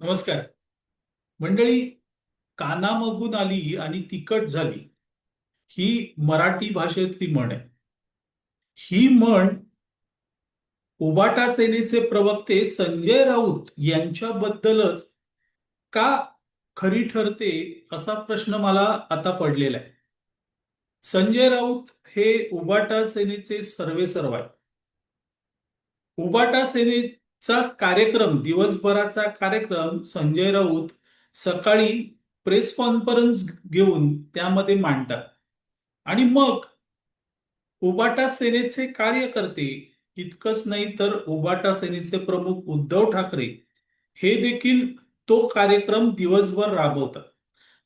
नमस्कार. मंडळी कानामगून आली आणि तिकट झाली. ही मराठी भाषेतली म्हण आहे. ही म्हण उबाटा सेनेचे प्रवक्ते संजय राऊत यांच्याबद्दलच का खरी ठरते असा प्रश्न मला आता पडलेला आहे. संजय राऊत हे उबाटा सेनेचे सर्वेसर्व आहेत. उबाटा चा कार्यक्रम दिवसभराचा कार्यक्रम संजय राऊत सकाळी प्रेस कॉन्फरन्स घेऊन त्यामध्ये मांडतात. आणि मग उबाटा सेनेचे कार्यकर्ते इतकंच नाही तर उबाटा सेनेचे प्रमुख उद्धव ठाकरे हे देखील तो कार्यक्रम दिवसभर राबवतात.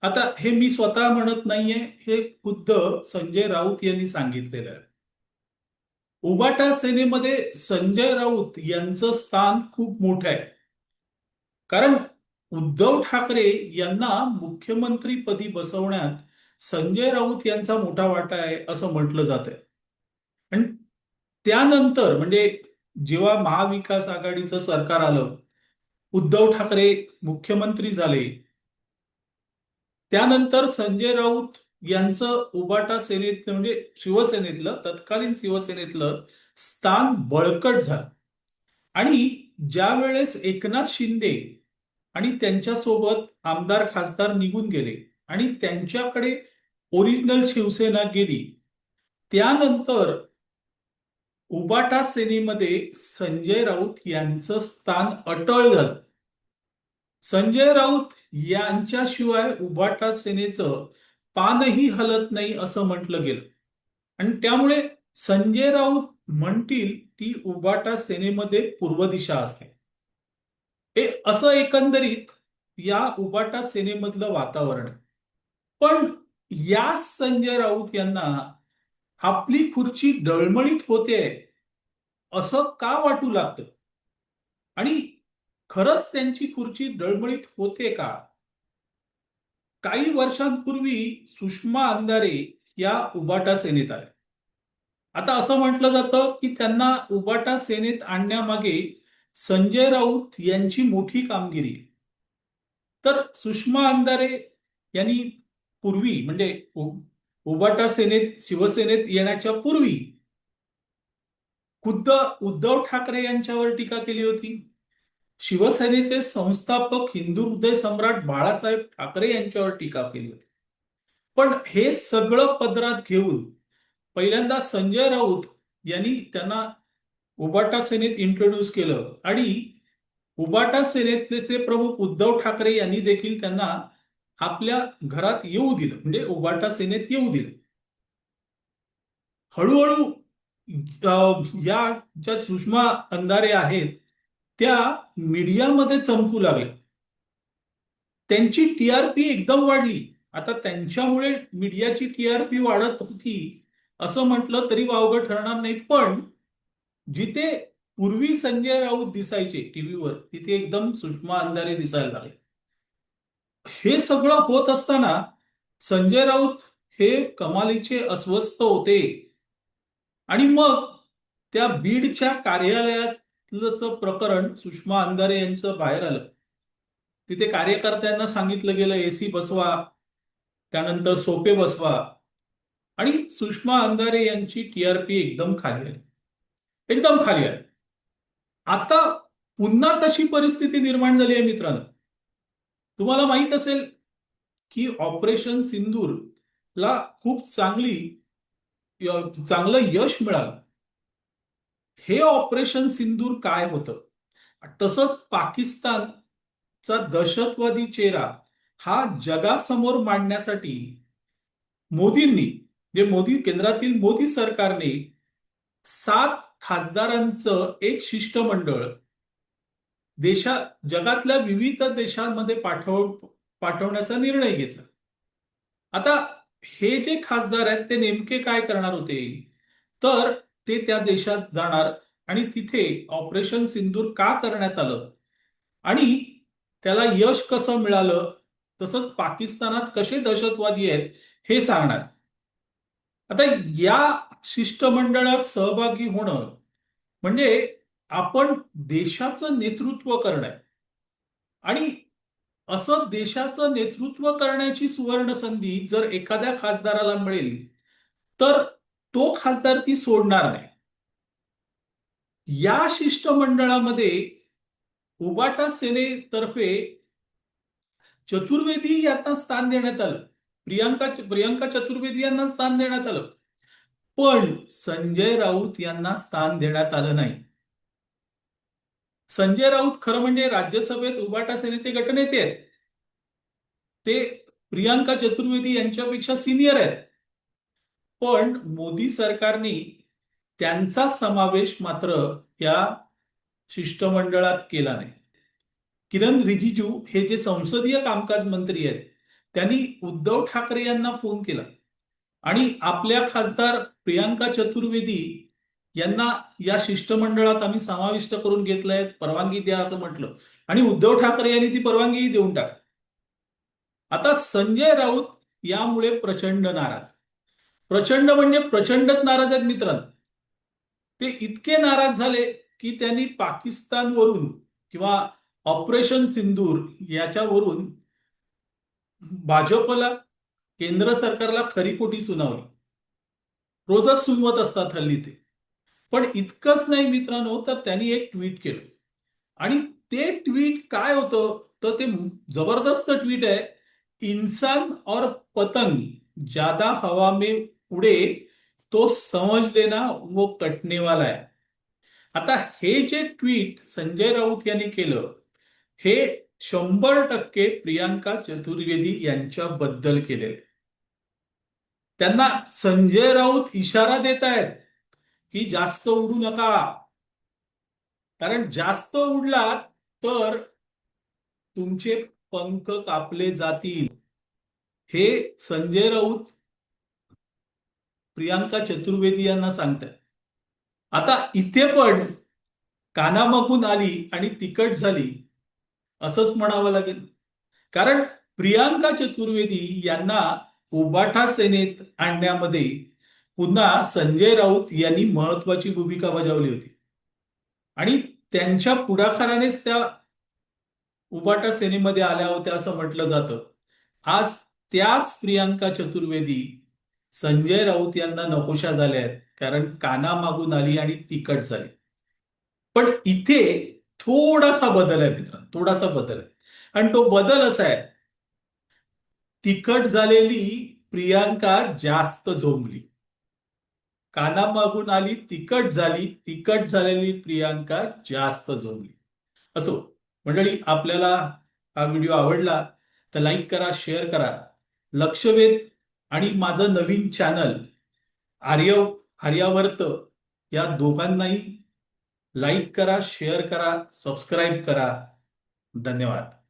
आता हे मी स्वतः म्हणत नाहीये हे खुद्द संजय राऊत यांनी सांगितलेलं आहे. उबाटा सेनेमध्ये संजय राऊत यांचं स्थान खूप मोठं आहे. कारण उद्धव ठाकरे यांना मुख्यमंत्रीपदी बसवण्यात संजय राऊत यांचा मोठा वाटा आहे असं म्हटलं जात आहे आणि त्यानंतर म्हणजे जेव्हा महाविकास आघाडीचं सरकार आलं उद्धव ठाकरे मुख्यमंत्री झाले त्यानंतर संजय राऊत यांचं उबाटा सेनेतलं म्हणजे शिवसेनेतलं तत्कालीन शिवसेनेतलं स्थान बळकट झालं. आणि ज्या वेळेस एकनाथ शिंदे आणि त्यांच्यासोबत आमदार खासदार निघून गेले आणि त्यांच्याकडे ओरिजिनल शिवसेना गेली त्यानंतर उबाटा सेनेमध्ये संजय राऊत यांचं स्थान अटळ झालं. संजय राऊत यांच्याशिवाय उबाटा सेनेचं पानही हलत नाही असं म्हटलं गेलं. आणि त्यामुळे संजय राऊत म्हणतील ती उबाटा सेनेमध्ये पूर्व दिशा असते. हे असं एकंदरीत या उबाटा सेनेमधलं वातावरण. पण या संजय राऊत यांना आपली खुर्ची डळमळीत होते असं का वाटू लागतं? आणि खरंच त्यांची खुर्ची डळमळीत होते का? काही वर्षांपूर्वी सुषमा अंधारे या उबाटा सेनेत आल्या. आता असं म्हटलं जातं की त्यांना उबाटा सेनेत आणण्यामागे संजय राऊत यांची मोठी कामगिरी तर सुषमा अंधारे यांनी पूर्वी म्हणजे उबाटा सेनेत शिवसेनेत येण्याच्या पूर्वी खुद्द उद्धव ठाकरे यांच्यावर टीका केली होती. शिवसेनेचे संस्थापक हिंदू हृदय सम्राट बाळासाहेब ठाकरे यांच्यावर टीका केली होती. पण हे सगळं पदरात घेऊन पहिल्यांदा संजय राऊत यांनी त्यांना उबाटा सेनेत इंट्रोड्यूस केलं आणि उबाटा सेनेतले प्रमुख उद्धव ठाकरे यांनी देखील त्यांना आपल्या घरात येऊ दिलं म्हणजे उबाटा सेनेत येऊ दिलं. हळूहळू या ज्या सुषमा अंधारे आहेत त्या मीडियामध्ये चमकू लागल्या त्यांची टी आर पी एकदम वाढली. आता त्यांच्यामुळे मीडियाची टी आर पी वाढत होती असं म्हटलं तरी वावगं ठरणार नाही. पण जिथे पूर्वी संजय राऊत दिसायचे टीव्हीवर तिथे एकदम सुषमा अंधारे दिसायला लागले. हे सगळं होत असताना संजय राऊत हे कमालीचे अस्वस्थ होते. आणि मग त्या बीडच्या कार्यालयात प्रकरण सुषमा अंधारे यांचं बाहेर आलं. तिथे कार्यकर्त्यांना सांगितलं गेलं एसी बसवा त्यानंतर सोपे बसवा. आणि सुषमा अंधारे यांची टीआरपी एकदम खाली आली. एकदम खाली आली. आता पुन्हा तशी परिस्थिती निर्माण झाली आहे मित्रांनो. तुम्हाला माहीत असेल की ऑपरेशन सिंदूर ला खूप चांगली चांगलं यश मिळालं. हे ऑपरेशन सिंदूर काय होतं? तसंच पाकिस्तानचा दहशतवादी चेहरा हा जगासमोर मांडण्यासाठी मोदींनी जे मोदी केंद्रातील मोदी सरकारने सात खासदारांचं एक शिष्टमंडळ देशा जगातल्या विविध देशांमध्ये पाठव पाठवण्याचा निर्णय घेतला. आता हे जे खासदार आहेत ते नेमके काय करणार होते? तर ते त्या देशात जाणार आणि तिथे ऑपरेशन सिंदूर का करण्यात आलं? आणि त्याला यश कसं मिळालं? तसंच पाकिस्तानात कसे दहशतवादी आहेत हे सांगणार. आता या शिष्टमंडळात सहभागी होणं म्हणजे आपण देशाचं नेतृत्व करणं आणि असं देशाचं नेतृत्व करण्याची सुवर्ण संधी जर एखाद्या खासदाराला मिळेल तर तो खासदार ती सोडणार नाही. या शिष्टमंडळामध्ये उबाटा सेनेतर्फे चतुर्वेदी यांना स्थान देण्यात आलं. प्रियांका प्रियांका चतुर्वेदी यांना स्थान देण्यात आलं. पण संजय राऊत यांना स्थान देण्यात आलं नाही. संजय राऊत खरं म्हणजे राज्यसभेत उबाटा सेनेचे गटनेते आहेत. ते प्रियांका चतुर्वेदी यांच्यापेक्षा सिनियर आहेत. पण मोदी सरकारने त्यांचा समावेश मात्र या शिष्टमंडळात केला नाही. किरण रिजिजू हे जे संसदीय कामकाज मंत्री आहेत त्यांनी उद्धव ठाकरे यांना फोन केला आणि आपल्या खासदार प्रियांका चतुर्वेदी यांना या शिष्टमंडळात आम्ही समाविष्ट करून घेतलंय परवानगी द्या असं म्हटलं. आणि उद्धव ठाकरे यांनी ती परवानगीही देऊन टाक आता संजय राऊत यामुळे प्रचंड नाराज. प्रचंड म्हणजे प्रचंडच नाराज आहेत मित्रांनो. ते इतके नाराज झाले की त्यांनी पाकिस्तानवरून किंवा ऑपरेशन सिंदूर याच्यावरून भाजपला केंद्र सरकारला खरीपोटी सुनावली. रोजच सुनवत असतात हल्ली ते. पण इतकंच नाही मित्रांनो तर त्यांनी एक ट्विट केलं. आणि ते ट्विट काय होतं? तर ते जबरदस्त ट्विट आहे. इंसान और पतंग ज्यादा हवा में पुढे तो समज लेना व कटने वाला आहे. आता हे जे ट्विट संजय राऊत यांनी केलं हे शंभर टक्के प्रियांका चतुर्वेदी यांच्याबद्दल केलेले त्यांना संजय राऊत इशारा देत आहेत की जास्त उडू नका. कारण जास्त उडलात तर तुमचे पंख कापले जातील. हे संजय राऊत प्रियांका चतुर्वेदी यांना सांगताय. आता इथे पण कानामागून आली आणि तिकट झाली असंच म्हणावं लागेल. कारण प्रियांका चतुर्वेदी यांना उबाठा सेनेत आणण्यामध्ये पुन्हा संजय राऊत यांनी महत्वाची भूमिका बजावली होती. आणि त्यांच्या पुढाकारानेच त्या उबाटा सेनेमध्ये आल्या होत्या असं म्हटलं जातं. आज त्याच प्रियांका चतुर्वेदी संजय राऊत यांना नकोशा झाल्या आहेत कारण काना मागून आली आणि तिकट झाली. पण इथे थोडासा बदल आहे मित्रांनो थोडासा बदल आहे. आणि तो बदल असा आहे तिखट झालेली प्रियांका जास्त झोंबली. काना मागून आली तिकट झाली तिकट झालेली प्रियांका जास्त झोंबली. असो मंडळी आपल्याला हा व्हिडिओ आवडला तर लाईक करा शेअर करा. लक्षवेध आणि माझं नवीन चॅनल आर्य आर्यावर्त या दोघांनाही लाईक करा शेअर करा सबस्क्राईब करा. धन्यवाद.